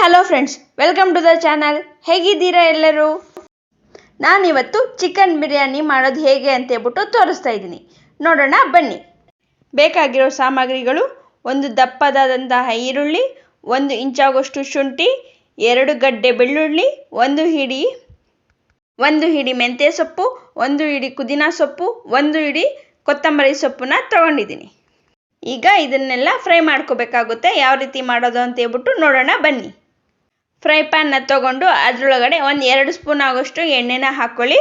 Hello friends, welcome to the channel. ಹೇಗಿದ್ದೀರಾ ಎಲ್ಲರೂ? ನಾನಿವತ್ತು ಚಿಕನ್ ಬಿರಿಯಾನಿ ಮಾಡೋದು ಹೇಗೆ ಅಂತ ಹೇಳ್ಬಿಟ್ಟು ತೋರಿಸ್ತಾ ಇದ್ದೀನಿ. ನೋಡೋಣ, ಬನ್ನಿ. ಬೇಕಾಗಿರೋ ಸಾಮಗ್ರಿಗಳು, ಒಂದು ದಪ್ಪದಾದಂತಹ ಈರುಳ್ಳಿ, ಒಂದು ಇಂಚಾಗುವಷ್ಟು ಶುಂಠಿ, ಎರಡು ಗಡ್ಡೆ ಬೆಳ್ಳುಳ್ಳಿ, ಒಂದು ಹಿಡಿ ಒಂದು ಹಿಡಿ ಮೆಂತ್ಯ ಸೊಪ್ಪು, ಒಂದು ಹಿಡಿ ಕುದಿನ ಸೊಪ್ಪು, ಒಂದು ಹಿಡಿ ಕೊತ್ತಂಬರಿ ಸೊಪ್ಪನ್ನ ತಗೊಂಡಿದ್ದೀನಿ. ಈಗ ಇದನ್ನೆಲ್ಲ ಫ್ರೈ ಮಾಡ್ಕೋಬೇಕಾಗುತ್ತೆ, ಯಾವ ರೀತಿ ಮಾಡೋದು ಅಂತ ಹೇಳ್ಬಿಟ್ಟು ನೋಡೋಣ, ಬನ್ನಿ. ಫ್ರೈ ಪ್ಯಾನ್ನ ತೊಗೊಂಡು ಅದರೊಳಗಡೆ ಒಂದು ಎರಡು ಸ್ಪೂನ್ ಆಗೋಷ್ಟು ಎಣ್ಣೆನ ಹಾಕ್ಕೊಳ್ಳಿ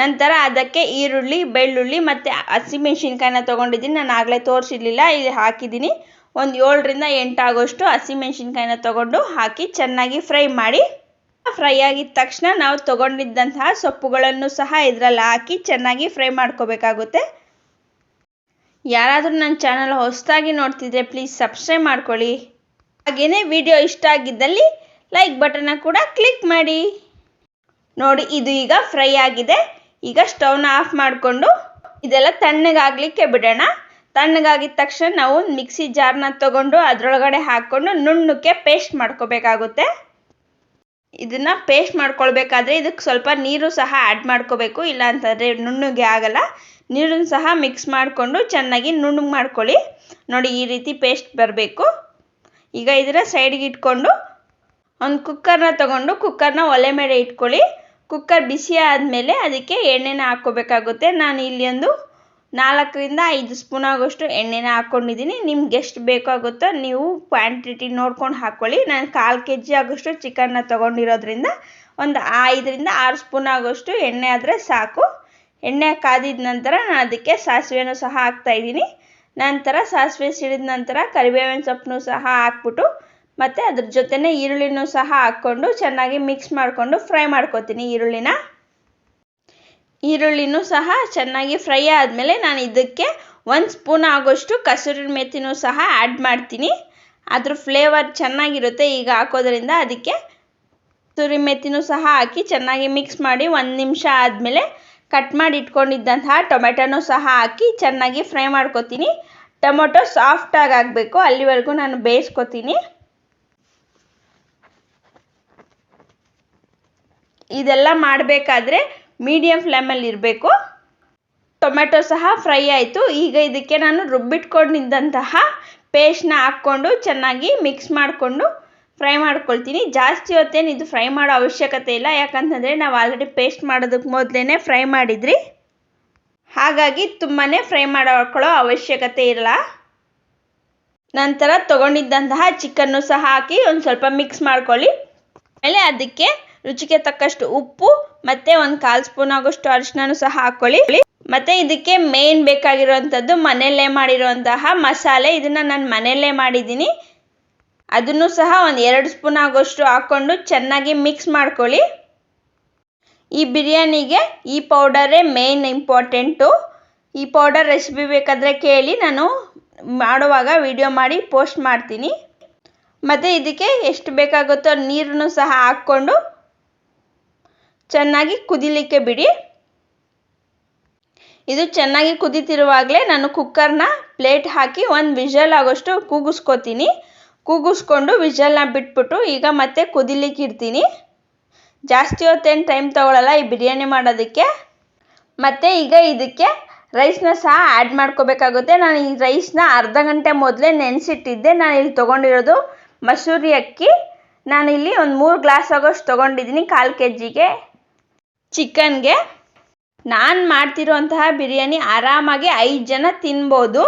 ನಂತರ ಅದಕ್ಕೆ ಈರುಳ್ಳಿ, ಬೆಳ್ಳುಳ್ಳಿ ಮತ್ತು ಹಸಿಮೆಣ್ಸಿನ್ಕಾಯಿನ ತೊಗೊಂಡಿದ್ದೀನಿ. ನಾನು ಆಗಲೇ ತೋರಿಸಿರ್ಲಿಲ್ಲ, ಇಲ್ಲಿ ಹಾಕಿದ್ದೀನಿ. ಒಂದು ಏಳರಿಂದ ಎಂಟು ಆಗೋಷ್ಟು ಹಸಿಮೆಣ್ಸಿನ್ಕಾಯಿನ ತೊಗೊಂಡು ಹಾಕಿ ಚೆನ್ನಾಗಿ ಫ್ರೈ ಮಾಡಿ. ಫ್ರೈ ಆಗಿದ ತಕ್ಷಣ ನಾವು ತೊಗೊಂಡಿದ್ದಂತಹ ಸೊಪ್ಪುಗಳನ್ನು ಸಹ ಇದರಲ್ಲಿ ಹಾಕಿ ಚೆನ್ನಾಗಿ ಫ್ರೈ ಮಾಡ್ಕೋಬೇಕಾಗುತ್ತೆ. ಯಾರಾದರೂ ನನ್ನ ಚಾನಲ್ ಹೊಸದಾಗಿ ನೋಡ್ತಿದ್ರೆ ಪ್ಲೀಸ್ ಸಬ್ಸ್ಕ್ರೈಬ್ ಮಾಡ್ಕೊಳ್ಳಿ. ಹಾಗೆಯೇ ವಿಡಿಯೋ ಇಷ್ಟ ಆಗಿದ್ದಲ್ಲಿ ಲೈಕ್ ಬಟನ್ನ ಕೂಡ ಕ್ಲಿಕ್ ಮಾಡಿ. ನೋಡಿ, ಇದು ಈಗ ಫ್ರೈ ಆಗಿದೆ. ಈಗ ಸ್ಟವ್ನ ಆಫ್ ಮಾಡಿಕೊಂಡು ಇದೆಲ್ಲ ತಣ್ಣಗಾಗಲಿಕ್ಕೆ ಬಿಡೋಣ. ತಣ್ಣಗಾಗಿದ ತಕ್ಷಣ ನಾವು ಮಿಕ್ಸಿ ಜಾರ್ನ ತಗೊಂಡು ಅದರೊಳಗಡೆ ಹಾಕ್ಕೊಂಡು ನುಣ್ಣಕ್ಕೆ ಪೇಸ್ಟ್ ಮಾಡ್ಕೋಬೇಕಾಗುತ್ತೆ. ಇದನ್ನು ಪೇಸ್ಟ್ ಮಾಡ್ಕೊಳ್ಬೇಕಾದ್ರೆ ಇದಕ್ಕೆ ಸ್ವಲ್ಪ ನೀರು ಸಹ ಆ್ಯಡ್ ಮಾಡ್ಕೋಬೇಕು. ಇಲ್ಲ ಅಂತಂದರೆ ನುಣ್ಣಗೆ ಆಗಲ್ಲ. ನೀರನ್ನು ಸಹ ಮಿಕ್ಸ್ ಮಾಡಿಕೊಂಡು ಚೆನ್ನಾಗಿ ನುಣ್ಣಗೆ ಮಾಡ್ಕೊಳ್ಳಿ. ನೋಡಿ, ಈ ರೀತಿ ಪೇಸ್ಟ್ ಬರಬೇಕು. ಈಗ ಇದರ ಸೈಡ್ಗೆ ಇಟ್ಕೊಂಡು ಒಂದು ಕುಕ್ಕರ್ನ ತಗೊಂಡು ಕುಕ್ಕರ್ನ ಒಲೆ ಮೇಲೆ ಇಟ್ಕೊಳ್ಳಿ. ಕುಕ್ಕರ್ ಬಿಸಿ ಆದಮೇಲೆ ಅದಕ್ಕೆ ಎಣ್ಣೆನ ಹಾಕ್ಕೋಬೇಕಾಗುತ್ತೆ. ನಾನು ಇಲ್ಲಿ ಒಂದು ನಾಲ್ಕರಿಂದ ಐದು ಸ್ಪೂನ್ ಆಗೋಷ್ಟು ಎಣ್ಣೆನ ಹಾಕ್ಕೊಂಡಿದ್ದೀನಿ. ನಿಮ್ಗೆ ಎಷ್ಟು ಬೇಕಾಗುತ್ತೋ ನೀವು ಕ್ವಾಂಟಿಟಿ ನೋಡ್ಕೊಂಡು ಹಾಕ್ಕೊಳ್ಳಿ ನಾನು ಕಾಲು ಕೆ ಜಿ ಆಗೋಷ್ಟು ಚಿಕನ್ನ ತೊಗೊಂಡಿರೋದ್ರಿಂದ ಒಂದು ಐದರಿಂದ ಆರು ಸ್ಪೂನ್ ಆಗೋಷ್ಟು ಎಣ್ಣೆ ಆದರೆ ಸಾಕು. ಎಣ್ಣೆ ಕಾದಿದ ನಂತರ ನಾನು ಅದಕ್ಕೆ ಸಾಸಿವೆನೂ ಸಹ ಹಾಕ್ತಾಯಿದ್ದೀನಿ ನಂತರ ಸಾಸಿವೆ ಸಿಡಿದ ನಂತರ ಕರಿಬೇವಿನ ಸೊಪ್ಪನ್ನು ಸಹ ಹಾಕ್ಬಿಟ್ಟು ಮತ್ತು ಅದ್ರ ಜೊತೆನೇ ಈರುಳ್ಳಿನೂ ಸಹ ಹಾಕ್ಕೊಂಡು ಚೆನ್ನಾಗಿ ಮಿಕ್ಸ್ ಮಾಡಿಕೊಂಡು ಫ್ರೈ ಮಾಡ್ಕೊತೀನಿ ಈರುಳ್ಳಿನ. ಈರುಳ್ಳಿನೂ ಸಹ ಚೆನ್ನಾಗಿ ಫ್ರೈ ಆದಮೇಲೆ ನಾನು ಇದಕ್ಕೆ ಒಂದು ಸ್ಪೂನ್ ಆಗೋಷ್ಟು ಕಸೂರಿ ಮೆಥಿನೂ ಸಹ ಆ್ಯಡ್ ಮಾಡ್ತೀನಿ. ಅದ್ರ ಫ್ಲೇವರ್ ಚೆನ್ನಾಗಿರುತ್ತೆ ಈಗ ಹಾಕೋದ್ರಿಂದ ಅದಕ್ಕೆ ಕಸೂರಿ ಮೆಥಿನೂ ಸಹ ಹಾಕಿ ಚೆನ್ನಾಗಿ ಮಿಕ್ಸ್ ಮಾಡಿ ಒಂದು ನಿಮಿಷ ಆದಮೇಲೆ ಕಟ್ ಮಾಡಿ ಇಟ್ಕೊಂಡಿದ್ದಂತಹ ಟೊಮೆಟೊನೂ ಸಹ ಹಾಕಿ ಚೆನ್ನಾಗಿ ಫ್ರೈ ಮಾಡ್ಕೊತೀನಿ. ಟೊಮೊಟೊ ಸಾಫ್ಟಾಗಿ ಆಗಬೇಕು, ಅಲ್ಲಿವರೆಗೂ ನಾನು ಬೇಯಿಸ್ಕೊತೀನಿ. ಇದೆಲ್ಲ ಮಾಡಬೇಕಾದ್ರೆ ಮೀಡಿಯಂ ಫ್ಲೇಮಲ್ಲಿ ಇರಬೇಕು. ಟೊಮೆಟೊ ಸಹ ಫ್ರೈ ಆಯಿತು. ಈಗ ಇದಕ್ಕೆ ನಾನು ರುಬ್ಬಿಟ್ಕೊಂಡಿದ್ದಂತಹ ಪೇಸ್ಟ್ನ ಹಾಕ್ಕೊಂಡು ಚೆನ್ನಾಗಿ ಮಿಕ್ಸ್ ಮಾಡಿಕೊಂಡು ಫ್ರೈ ಮಾಡ್ಕೊಳ್ತೀನಿ. ಜಾಸ್ತಿ ಹೊತ್ತೇನು ಇದು ಫ್ರೈ ಮಾಡೋ ಅವಶ್ಯಕತೆ ಇಲ್ಲ. ಯಾಕಂತಂದರೆ ನಾವು ಆಲ್ರೆಡಿ ಪೇಸ್ಟ್ ಮಾಡೋದಕ್ಕೆ ಮೊದಲೇ ಫ್ರೈ ಮಾಡಿದ್ರಿ. ಹಾಗಾಗಿ ತುಂಬಾ ಫ್ರೈ ಮಾಡ್ಕೊಳ್ಳೋ ಅವಶ್ಯಕತೆ ಇಲ್ಲ. ನಂತರ ತೊಗೊಂಡಿದ್ದಂತಹ ಚಿಕನ್ನು ಸಹ ಹಾಕಿ ಒಂದು ಸ್ವಲ್ಪ ಮಿಕ್ಸ್ ಮಾಡ್ಕೊಳ್ಳಿ. ಆಮೇಲೆ ಅದಕ್ಕೆ ರುಚಿಗೆ ತಕ್ಕಷ್ಟು ಉಪ್ಪು, ಮತ್ತು ಒಂದು ಕಾಲು ಸ್ಪೂನ್ ಆಗೋಷ್ಟು ಅರಿಶಿನೂ ಸಹ ಹಾಕ್ಕೊಳ್ಳಿ ಮತ್ತು ಇದಕ್ಕೆ ಮೇನ್ ಬೇಕಾಗಿರುವಂಥದ್ದು ಮನೆಯಲ್ಲೇ ಮಾಡಿರುವಂತಹ ಮಸಾಲೆ. ಇದನ್ನು ನಾನು ಮನೆಯಲ್ಲೇ ಮಾಡಿದ್ದೀನಿ. ಅದನ್ನು ಸಹ ಒಂದು ಎರಡು ಸ್ಪೂನ್ ಆಗೋಷ್ಟು ಹಾಕ್ಕೊಂಡು ಚೆನ್ನಾಗಿ ಮಿಕ್ಸ್ ಮಾಡ್ಕೊಳ್ಳಿ. ಈ ಬಿರಿಯಾನಿಗೆ ಈ ಪೌಡರೇ ಮೇನ್ ಇಂಪಾರ್ಟೆಂಟು ಈ ಪೌಡರ್ ರೆಸಿಪಿ ಬೇಕಾದರೆ ಕೇಳಿ ನಾನು ಮಾಡುವಾಗ ವಿಡಿಯೋ ಮಾಡಿ ಪೋಸ್ಟ್ ಮಾಡ್ತೀನಿ. ಮತ್ತು ಇದಕ್ಕೆ ಎಷ್ಟು ಬೇಕಾಗುತ್ತೋ ನೀರನ್ನು ಸಹ ಹಾಕ್ಕೊಂಡು ಚೆನ್ನಾಗಿ ಕುದಿಲಿಕ್ಕೆ ಬಿಡಿ. ಇದು ಚೆನ್ನಾಗಿ ಕುದಿತಿರುವಾಗಲೇ ನಾನು ಕುಕ್ಕರ್ನ ಪ್ಲೇಟ್ ಹಾಕಿ ಒಂದು ವಿಷಲ್ ಆಗೋಷ್ಟು ಕೂಗಿಸ್ಕೊತೀನಿ. ಕೂಗಿಸ್ಕೊಂಡು ವಿಷಲ್ನ ಬಿಟ್ಬಿಟ್ಟು ಈಗ ಮತ್ತೆ ಕುದಿಲಿಕ್ಕೆ ಇಡ್ತೀನಿ. ಜಾಸ್ತಿ ಹೊತ್ತೇನು ಟೈಮ್ ತೊಗೊಳಲ್ಲ ಈ ಬಿರಿಯಾನಿ ಮಾಡೋದಕ್ಕೆ. ಮತ್ತು ಈಗ ಇದಕ್ಕೆ ರೈಸ್ನ ಸಹ ಆ್ಯಡ್ ಮಾಡ್ಕೋಬೇಕಾಗುತ್ತೆ. ನಾನು ಈ ರೈಸ್ನ ಅರ್ಧ ಗಂಟೆ ಮೊದಲೇ ನೆನೆಸಿಟ್ಟಿದ್ದೆ. ನಾನು ಇಲ್ಲಿ ತೊಗೊಂಡಿರೋದು ಮಸೂರಿ ಅಕ್ಕಿ. ನಾನಿಲ್ಲಿ ಒಂದು ಮೂರು ಗ್ಲಾಸ್ ಆಗೋಷ್ಟು ತೊಗೊಂಡಿದ್ದೀನಿ ಕಾಲು ಕೆ ಜಿಗೆ ಚಿಕನ್ಗೆ. ನಾನು ಮಾಡ್ತಿರೋಂತಹ ಬಿರಿಯಾನಿ ಆರಾಮಾಗಿ ಐದು ಜನ ತಿನ್ಬೋದು.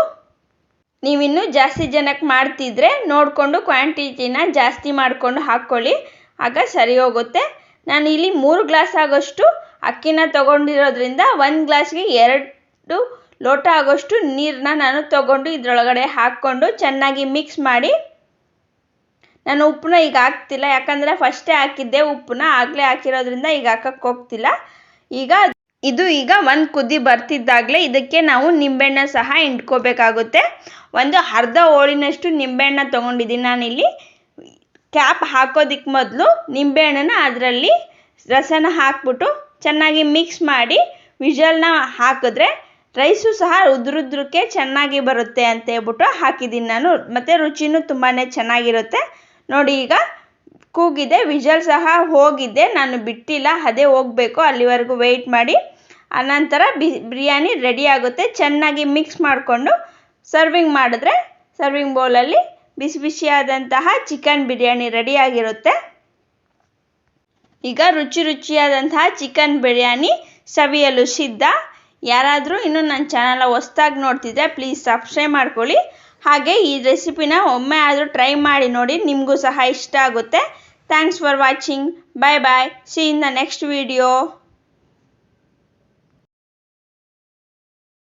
ನೀವಿನ್ನೂ ಜಾಸ್ತಿ ಜನಕ್ಕೆ ಮಾಡ್ತಿದ್ರೆ ನೋಡಿಕೊಂಡು ಕ್ವಾಂಟಿಟಿನ ಜಾಸ್ತಿ ಮಾಡಿಕೊಂಡು ಹಾಕ್ಕೊಳ್ಳಿ. ಆಗ ಸರಿ ಹೋಗುತ್ತೆ. ನಾನು ಇಲ್ಲಿ ಮೂರು ಗ್ಲಾಸ್ ಆಗೋಷ್ಟು ಅಕ್ಕಿನ ತೊಗೊಂಡಿರೋದ್ರಿಂದ ಒಂದು ಗ್ಲಾಸ್ಗೆ ಎರಡು ಲೋಟ ಆಗೋಷ್ಟು ನೀರನ್ನ ನಾನು ತೊಗೊಂಡು ಇದರೊಳಗಡೆ ಹಾಕ್ಕೊಂಡು ಚೆನ್ನಾಗಿ ಮಿಕ್ಸ್ ಮಾಡಿ. ನಾನು ಉಪ್ಪನ್ನ ಈಗ ಹಾಕ್ತಿಲ್ಲ. ಯಾಕಂದರೆ ಫಸ್ಟೇ ಹಾಕಿದ್ದೆ ಉಪ್ಪನ್ನ. ಆಗಲೇ ಹಾಕಿರೋದ್ರಿಂದ ಈಗ ಹಾಕಕ್ಕೆ ಹೋಗ್ತಿಲ್ಲ. ಈಗ ಇದು ಈಗ ಒಂದು ಕುದಿ ಬರ್ತಿದ್ದಾಗಲೇ ಇದಕ್ಕೆ ನಾವು ನಿಂಬೆಹಣ್ಣ ಸಹ ಹಿಂಡ್ಕೋಬೇಕಾಗುತ್ತೆ. ಒಂದು ಅರ್ಧ ಹೋಳಿನಷ್ಟು ನಿಂಬೆಹಣ್ಣ ತೊಗೊಂಡಿದ್ದೀನಿ ನಾನಿಲ್ಲಿ. ಕ್ಯಾಪ್ ಹಾಕೋದಿಕ್ಕೆ ಮೊದಲು ನಿಂಬೆಹಣ್ಣನ್ನ ಅದರಲ್ಲಿ ರಸನ ಹಾಕ್ಬಿಟ್ಟು ಚೆನ್ನಾಗಿ ಮಿಕ್ಸ್ ಮಾಡಿ ವಿಜಲ್ನ ಹಾಕಿದ್ರೆ ರೈಸು ಸಹ ಉದ್ರುದ್ರಕ್ಕೆ ಚೆನ್ನಾಗಿ ಬರುತ್ತೆ ಅಂತ ಹೇಳ್ಬಿಟ್ಟು ಹಾಕಿದ್ದೀನಿ ನಾನು. ಮತ್ತು ರುಚಿನೂ ತುಂಬಾ ಚೆನ್ನಾಗಿರುತ್ತೆ. ನೋಡಿ ಈಗ ಕೂಗಿದೆ ವಿಜಲ್ ಸಹ ಹೋಗಿದೆ. ನಾನು ಬಿಟ್ಟಿಲ್ಲ, ಅದೇ ಹೋಗಬೇಕು. ಅಲ್ಲಿವರೆಗೂ ವೆಯ್ಟ್ ಮಾಡಿ. ಆನಂತರ ಬಿ, ಬಿರಿಯಾನಿ ರೆಡಿ ಆಗುತ್ತೆ. ಚೆನ್ನಾಗಿ ಮಿಕ್ಸ್ ಮಾಡಿಕೊಂಡು ಸರ್ವಿಂಗ್ ಮಾಡಿದ್ರೆ ಸರ್ವಿಂಗ್ ಬೌಲಲ್ಲಿ ಬಿಸಿ ಬಿಸಿಯಾದಂತಹ ಚಿಕನ್ ಬಿರಿಯಾನಿ ರೆಡಿಯಾಗಿರುತ್ತೆ ಈಗ ರುಚಿ ರುಚಿಯಾದಂತಹ ಚಿಕನ್ ಬಿರಿಯಾನಿ ಸವಿಯಲು ಸಿದ್ಧ. ಯಾರಾದರೂ ಇನ್ನೂ ನನ್ನ ಚಾನಲ್ ಹೊಸ್ದಾಗಿ ನೋಡ್ತಿದ್ರೆ ಪ್ಲೀಸ್ ಸಬ್ಸ್ಕ್ರೈಬ್ ಮಾಡ್ಕೊಳ್ಳಿ. ಹಾಗೆ ಈ ರೆಸಿಪಿನ ಒಮ್ಮೆ ಆದರೂ ಟ್ರೈ ಮಾಡಿ ನೋಡಿ ನಿಮಗೂ ಸಹ ಇಷ್ಟ ಆಗುತ್ತೆ. Thanks for watching bye bye see in the next video